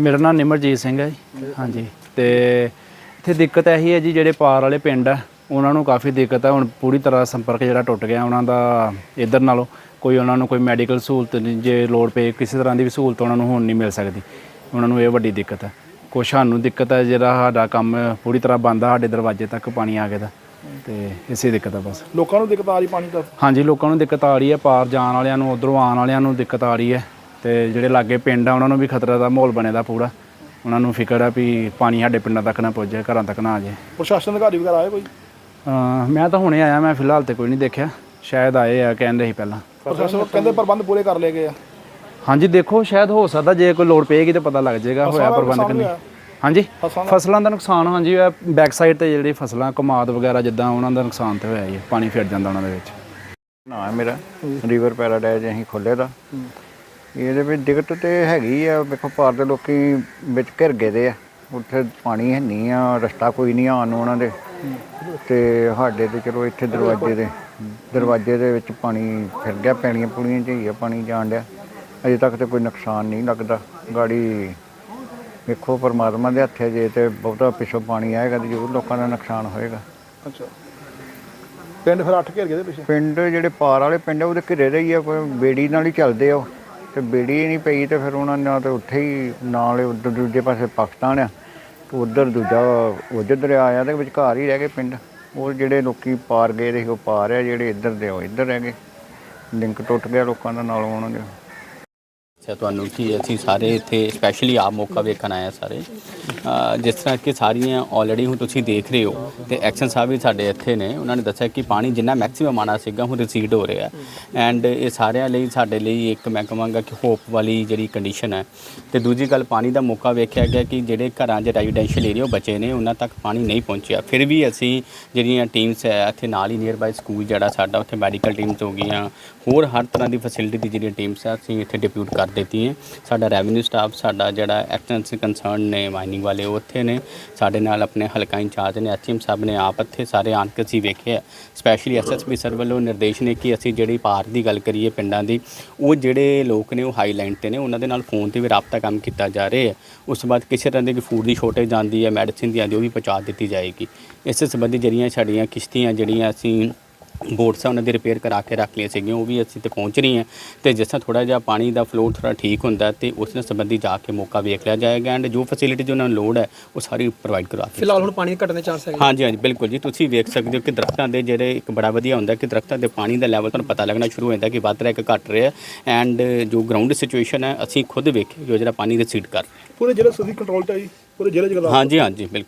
ਮੇਰਾ ਨਾਮ ਨਿਮਰਜੀਤ ਸਿੰਘ ਹੈ ਜੀ। ਹਾਂਜੀ। ਤੇ ਇੱਥੇ ਦਿੱਕਤ ਇਹੀ ਹੈ ਜੀ ਜਿਹੜੇ ਪਾਰ ਵਾਲੇ ਪਿੰਡ ਆ ਉਹਨਾਂ ਨੂੰ ਕਾਫੀ ਦਿੱਕਤ ਹੈ ਹੁਣ ਪੂਰੀ ਤਰ੍ਹਾਂ ਸੰਪਰਕ ਜਿਹੜਾ ਟੁੱਟ ਗਿਆ ਉਹਨਾਂ ਦਾ ਇਧਰ ਨਾਲੋਂ ਕੋਈ ਉਹਨਾਂ ਨੂੰ ਕੋਈ ਮੈਡੀਕਲ ਸਹੂਲਤ ਨਹੀਂ ਜੇ ਲੋੜ ਪਏ ਕਿਸੇ ਤਰ੍ਹਾਂ ਦੀ ਵੀ ਸਹੂਲਤ ਉਹਨਾਂ ਨੂੰ ਹੁਣ ਨਹੀਂ ਮਿਲ ਸਕਦੀ। ਉਹਨਾਂ ਨੂੰ ਇਹ ਵੱਡੀ ਦਿੱਕਤ ਹੈ ਕੁਛ ਸਾਨੂੰ ਦਿੱਕਤ ਹੈ ਜਿਹੜਾ ਸਾਡਾ ਕੰਮ ਪੂਰੀ ਤਰ੍ਹਾਂ ਬੰਦ ਆ ਸਾਡੇ ਦਰਵਾਜ਼ੇ ਤੱਕ ਪਾਣੀ ਆ ਗਿਆ ਦਾ ਤੇ ਇਸੇ ਦਿੱਕਤ ਆ ਬਸ। ਲੋਕਾਂ ਨੂੰ ਦਿੱਕਤ ਆ ਰਹੀ ਪਾਣੀ ਦਾ? ਹਾਂਜੀ ਲੋਕਾਂ ਨੂੰ ਦਿੱਕਤ ਆ ਰਹੀ ਹੈ ਪਾਰ ਜਾਣ ਵਾਲਿਆਂ ਨੂੰ ਉਧਰੋਂ ਆਉਣ ਵਾਲਿਆਂ ਨੂੰ ਦਿੱਕਤ ਆ ਰਹੀ ਹੈ। ਤੇ ਜਿਹੜੇ ਲਾਗੇ ਪਿੰਡ ਆ ਉਹਨਾਂ ਨੂੰ ਵੀ ਖਤਰਾ ਦਾ ਮਾਹੌਲ ਬਣੇ ਦਾ ਪੂਰਾ। ਉਹਨਾਂ ਨੂੰ ਫਿਕਰ ਆ ਵੀ ਪਾਣੀ ਸਾਡੇ ਪਿੰਡਾਂ ਤੱਕ ਨਾ ਪਹੁੰਚੇ ਘਰਾਂ ਤੱਕ ਨਾ ਆ ਜਾਏ। ਪ੍ਰਸ਼ਾਸਨ ਅਧਿਕਾਰੀ ਵਗੈਰਾ ਆਏ ਕੋਈ? ਅਹ ਮੈਂ ਤਾਂ ਹੁਣੇ ਆਇਆ ਮੈਂ ਫਿਲਹਾਲ ਤੇ ਕੋਈ ਨਹੀਂ ਦੇਖਿਆ। ਸ਼ਾਇਦ ਆਏ ਆ ਕਹਿੰਦੇ ਸੀ ਪਹਿਲਾਂ। ਪ੍ਰਸ਼ਾਸਨ ਕਹਿੰਦੇ ਪ੍ਰਬੰਧ ਪੂਰੇ ਕਰ ਲਏ ਗਏ ਆ। ਹਾਂਜੀ ਦੇਖੋ ਸ਼ਾਇਦ ਹੋ ਸਕਦਾ ਜੇ ਕੋਈ ਲੋੜ ਪਏਗੀ ਤੇ ਪਤਾ ਲੱਗ ਜਾਏਗਾ ਹੋਇਆ ਦਾ ਪ੍ਰਬੰਧ ਕਿ ਨੁਕਸਾਨ ਨਹੀਂ। ਹੋਇਆ? ਹਾਂਜੀ ਫਸਲਾਂ ਫਸਲਾਂ ਦਾ ਨੁਕਸਾਨ ਹਾਂਜੀ ਬੈਕ ਸਾਈਡ ਤੇ ਜਿਹੜੀ ਫਸਲਾਂ ਕਮਾਦ ਵਗੈਰਾ ਜਿੱਦਾਂ ਉਹਨਾਂ ਦਾ ਨੁਕਸਾਨ ਤੇ ਹੋਇਆ ਹੀ ਹੈ ਪਾਣੀ ਫਿਰ ਜਾਂਦਾ ਉਹਨਾਂ ਦੇ ਵਿੱਚ। ਨਾ ਹੈ ਮੇਰਾ ਰਿਵਰ ਪੈਰਾਡਾਈਜ਼ ਅਸੀਂ ਖੋਲ੍ਹੇ ਦਾ। ਇਹਦੇ ਵਿੱਚ ਦਿੱਕਤ ਤੇ ਹੈਗੀ ਆ ਵੇਖੋ ਪਾਰ ਦੇ ਲੋਕੀ ਵਿੱਚ ਘਿਰ ਗਏ ਦੇ ਆ। ਉੱਥੇ ਪਾਣੀ ਹੈ ਨਹੀਂ ਆ ਰਸਤਾ ਕੋਈ ਨਹੀਂ ਆਉਣ ਉਹਨਾਂ ਦੇ। ਤੇ ਸਾਡੇ ਤੇ ਚਲੋ ਇੱਥੇ ਦਰਵਾਜ਼ੇ ਦੇ ਦਰਵਾਜ਼ੇ ਦੇ ਵਿੱਚ ਪਾਣੀ ਫਿਰ ਗਿਆ ਪੈਣੀਆਂ ਪੁਣੀਆਂ ਚ ਹੀ ਆ ਪਾਣੀ ਜਾਣ ਡਿਆ। ਅਜੇ ਤੱਕ ਤੇ ਕੋਈ ਨੁਕਸਾਨ ਨਹੀਂ ਲੱਗਦਾ। ਗਾੜੀ ਵੇਖੋ ਪਰਮਾਤਮਾ ਦੇ ਹੱਥੇ ਜੇ ਤੇ ਬਹੁਤਾ ਪਿੱਛੋਂ ਪਾਣੀ ਆਏਗਾ ਤੇ ਜ਼ਰੂਰ ਲੋਕਾਂ ਦਾ ਨੁਕਸਾਨ ਹੋਏਗਾ। ਅੱਛਾ। ਪਿੰਡ ਫਿਰ ਅੱਠ ਘੇਰ ਗਏ ਦੇ ਪਿੱਛੇ? ਪਿੰਡ ਜਿਹੜੇ ਪਾਰ ਵਾਲੇ ਪਿੰਡ ਆ ਉਹਦੇ ਘਿਰੇ ਦੇ ਹੀ ਆ ਕੋਈ ਬੇੜੀ ਨਾਲ ਹੀ ਚੱਲਦੇ ਆ ਉਹ। ਤੇ ਬੇੜੀ ਨਹੀਂ ਪਈ ਤੇ ਫਿਰ ਉਹਨਾਂ ਨਾਲ ਤੇ ਉੱਥੇ ਹੀ ਨਾਲ ਹੀ ਉੱਧਰ ਦੂਜੇ ਪਾਸੇ ਪਾਕਿਸਤਾਨ ਆ। ਤੇ ਉਧਰ ਦੂਜਾ ਉਧਰ ਦਰਿਆ ਆ ਤੇ ਵਿਚਕਾਰ ਹੀ ਰਹਿ ਗਏ ਪਿੰਡ। ਉਹ ਜਿਹੜੇ ਲੋਕੀ ਪਾਰ ਗਏ ਦੇ ਸੀ ਉਹ ਪਾਰ ਆ, ਜਿਹੜੇ ਇੱਧਰ ਦੇ ਉਹ ਇੱਧਰ ਰਹਿ ਗਏ। ਲਿੰਕ ਟੁੱਟ ਗਿਆ ਲੋਕਾਂ ਦਾ ਨਾਲ ਉਹਨਾਂ ਦੇ। ਅੱਛਾ, ਤੁਹਾਨੂੰ ਕੀ ਅਸੀਂ ਸਾਰੇ ਇੱਥੇ ਸਪੈਸ਼ਲੀ ਆਪ ਮੌਕਾ ਵੇਖਣ ਆਏ ਆ ਸਾਰੇ? ਜਿਸ ਤਰ੍ਹਾਂ ਕਿ ਸਾਰੀਆਂ ਆਲਰੇਡੀ ਹੁਣ ਤੁਸੀਂ ਦੇਖ ਰਹੇ ਹੋ ਤੇ ਐਕਸ਼ਨ ਸਾਹਿਬ ਵੀ ਸਾਡੇ ਇੱਥੇ ਨੇ, ਉਹਨਾਂ ਨੇ ਦੱਸਿਆ ਕਿ ਪਾਣੀ ਜਿੰਨਾ ਮੈਕਸਿਮਮ ਆਣਾ ਸੀਗਾ, ਹੁਣ ਰਿਸੀਡ ਹੋ ਰਿਹਾ ਐਂਡ ਇਹ ਸਾਰਿਆਂ ਲਈ, ਸਾਡੇ ਲਈ ਇੱਕ ਮੈਂ ਕਹਾਂਗਾ ਕਿ ਹੋਪ ਵਾਲੀ ਜਿਹੜੀ ਕੰਡੀਸ਼ਨ ਹੈ। ਤੇ ਦੂਜੀ ਗੱਲ, ਪਾਣੀ ਦਾ ਮੌਕਾ ਵੇਖਿਆ ਗਿਆ ਕਿ ਜਿਹੜੇ ਘਰਾਂ 'ਚ ਰੈਜ਼ੀਡੈਂਸ਼ੀਅਲ ਏਰੀਆ ਬਚੇ ਨੇ, ਉਹਨਾਂ ਤੱਕ ਪਾਣੀ ਨਹੀਂ ਪਹੁੰਚਿਆ। ਫਿਰ ਵੀ ਅਸੀਂ ਜਿਹੜੀਆਂ ਟੀਮਸ ਹੈ, ਇੱਥੇ ਨਾਲ ਹੀ ਨੀਅਰ ਬਾਈ ਸਕੂਲ ਜਿਹੜਾ ਸਾਡਾ, ਉੱਥੇ ਮੈਡੀਕਲ ਟੀਮਸ ਹੋ ਗਈਆਂ। ਹੋਰ ਹਰ ਤਰ੍ਹਾਂ ਦੀ ਫੈਸਿਲਿਟੀ ਦੀ ਜਿਹੜੀਆਂ ਟੀਮਸ ਆ ਅਸੀਂ ਇੱਥੇ ਡਿਪਿਊਟ ਕਰ ਦਿੱਤੀ ਹੈ ਸਾਡਾ ਰੈਵਨਿਊ ਸਟਾਫ ਸਾਡਾ ਜਿਹੜਾ ਐਕਸਟੈਂਸ ਕੰਸਰਨ ਨੇ ਮਾਈਨਿੰਗ ਵਾਲੇ ਉਹ ਉੱਥੇ ਨੇ, ਸਾਡੇ ਨਾਲ ਆਪਣੇ ਹਲਕਾ ਇੰਚਾਰਜ ਨੇ, ਐਚਐਮ ਸਾਹਿਬ ਨੇ ਆਪ ਇੱਥੇ ਸਾਰੇ ਆਣ ਕੇ ਅਸੀਂ ਵੇਖਿਆ। ਸਪੈਸ਼ਲੀ ਐਸਐਸਪੀ ਸਰ ਵੱਲੋਂ ਨਿਰਦੇਸ਼ ਨੇ ਕਿ ਅਸੀਂ ਜਿਹੜੀ ਪਾਰ ਦੀ ਗੱਲ ਕਰੀਏ ਪਿੰਡਾਂ ਦੀ, ਉਹ ਜਿਹੜੇ ਲੋਕ ਨੇ, ਉਹ ਹਾਈਲਾਈਨ ਤੇ ਨੇ, ਉਹਨਾਂ ਦੇ ਨਾਲ ਫੋਨ ਤੇ ਵੀ ਰਾਬਤਾ ਕੰਮ ਕੀਤਾ ਜਾ ਰਿਹਾ ਹੈ। ਉਸ ਤੋਂ ਬਾਅਦ ਕਿਸੇ ਤਰ੍ਹਾਂ ਦੀ ਫੂਡ ਦੀ ਸ਼ੋਰਟੇਜ ਆਉਂਦੀ ਹੈ ਮੈਡੀਸਿਨ ਦੀ ਆਉਂਦੀ ਉਹ ਵੀ ਪਹੁੰਚਾ ਦਿੱਤੀ ਜਾਏਗੀ। ਇਸ ਸੰਬੰਧੀ ਜਿਹੜੀਆਂ ਸਾਡੀਆਂ ਕਿਸ਼ਤੀਆਂ, ਜਿਹੜੀਆਂ ਅਸੀਂ ਬੋਟਸ ਆ ਉਹਨਾਂ ਦੀ ਰਿਪੇਅਰ ਕਰਾ ਕੇ ਰੱਖ ਲਈਆਂ ਸੀਗੀਆਂ ਉਹ ਵੀ ਅਸੀਂ ਤੇ ਪਹੁੰਚ ਰਹੀਆਂ ਤੇ ਜਿਸ ਤਰ੍ਹਾਂ ਥੋੜਾ ਜਿਹਾ ਪਾਣੀ ਦਾ ਫਲੋ ਥੋੜਾ ਠੀਕ ਹੁੰਦਾ ਹੈ ਤੇ ਉਸ ਨਾਲ ਸੰਬੰਧੀ ਜਾ ਕੇ ਮੌਕਾ ਵੇਖ ਲਿਆ ਜਾਏਗਾ ਐਂਡ ਜੋ ਫੈਸਿਲਿਟੀ ਉਹਨਾਂ ਨੂੰ ਲੋੜ ਹੈ ਉਹ ਸਾਰੀ ਪ੍ਰੋਵਾਈਡ ਕਰਵਾ ਦਿੱਤੀ ਫਿਲਹਾਲ ਹੁਣ ਪਾਣੀ ਘਟਣ ਦੇ ਚਾਂਸ ਹੈਗੇ। ਹਾਂਜੀ ਹਾਂਜੀ ਬਿਲਕੁਲ ਜੀ। ਤੁਸੀਂ ਵੇਖ ਸਕਦੇ ਹੋ ਕਿ ਦਰਖਤਾਂ ਦੇ ਜਿਹੜੇ ਇੱਕ ਬੜਾ ਵਧੀਆ ਹੁੰਦਾ ਕਿ ਦਰਖਤਾਂ ਦੇ ਪਾਣੀ ਦਾ ਲੈਵਲ ਤੁਹਾਨੂੰ ਪਤਾ ਲੱਗਣਾ ਸ਼ੁਰੂ ਹੋ ਜਾਂਦਾ ਕਿ ਵੱਧ ਰਿਹਾ ਕਿ ਘਟ ਰਿਹਾ ਐਂਡ ਜੋ ਗਰਾਊਂਡ ਸਿਚੁਏਸ਼ਨ ਹੈ ਅਸੀਂ ਖੁਦ ਵੇਖੀ ਜੋ ਜਿਹੜਾ ਪਾਣੀ ਰਿਸੀਡ ਕਰ ਰਿਹਾ। ਪੂਰੇ ਜ਼ਿਲ੍ਹੇ ਸੁਦੀ ਕੰਟਰੋਲ ਚ ਆਈ ਪੂਰੇ ਜ਼ਿਲ੍ਹੇ ਚ ਹਾਂਜੀ ਹਾਂਜੀ ਬਿਲਕੁਲ।